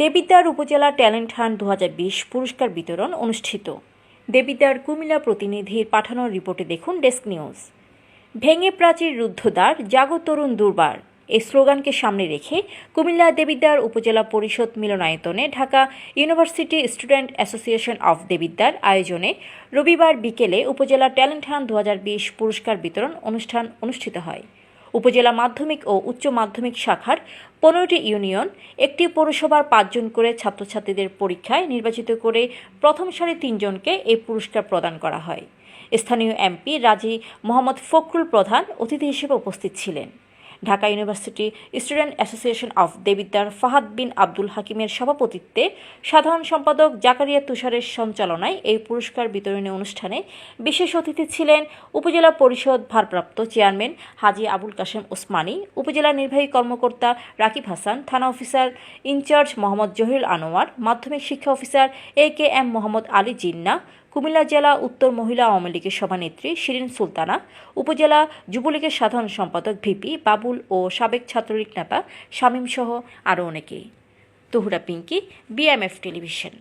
দেবিদ্বার উপজেলা talent hunt দু হাজার বিশ পুরস্কার বিতরণ অনুষ্ঠিত। দেবিদ্বার কুমিল্লা প্রতিনিধির পাঠানো রিপোর্টে দেখুন ডেস্ক নিউজ। ভেঙে প্রাচীর রুদ্ধদ্বার, জাগো তরুণ দুর্বার। এই স্লোগানকে সামনে রেখে কুমিল্লা দেবিদ্বার উপজেলা পরিষদ মিলনায়তনে Dhaka university student association of Debidwar আয়োজনে রবিবার বিকেলে উপজেলা ট্যালেন্ট হান্ট দু পুরস্কার বিতরণ অনুষ্ঠান অনুষ্ঠিত হয়। উপজেলা মাধ্যমিক ও উচ্চ মাধ্যমিক শাখার পনেরোটি ইউনিয়ন, একটি পৌরসভার পাঁচজন করে ছাত্রছাত্রীদের পরীক্ষায় নির্বাচিত করে প্রথম সারি তিনজনকে এই পুরস্কার প্রদান করা হয়। স্থানীয় এমপি রাজি মোহাম্মদ ফখরুল প্রধান অতিথি হিসেবে উপস্থিত ছিলেন। Dhaka university student association of Debidwar Fahad bin Abdul হাকিমের সভাপতিত্বে সাধারণ সম্পাদক জাকারিয়া তুষারের সঞ্চালনায় এই পুরস্কার বিতরণী অনুষ্ঠানে বিশেষ অতিথি ছিলেন উপজেলা পরিষদ ভারপ্রাপ্ত চেয়ারম্যান হাজি আবুল কাশেম ওসমানী, উপজেলা নির্বাহী কর্মকর্তা রাকিব হাসান, থানা officer in charge Mohammad Zahirul Anwar, মাধ্যমিক শিক্ষা officer A K M Mohammad Ali Jinnah Comilla জেলা উত্তর মহিলা আওয়ামী লীগের সভানেত্রী শিরিন সুলতানা, উপজেলা যুবলীগের সাধারণ সম্পাদক ভিপি বাবুল ও সাবেক ছাত্রলীগ নেতা শামীম সহ আরও অনেকেই। Tahura Pinky, BMF television.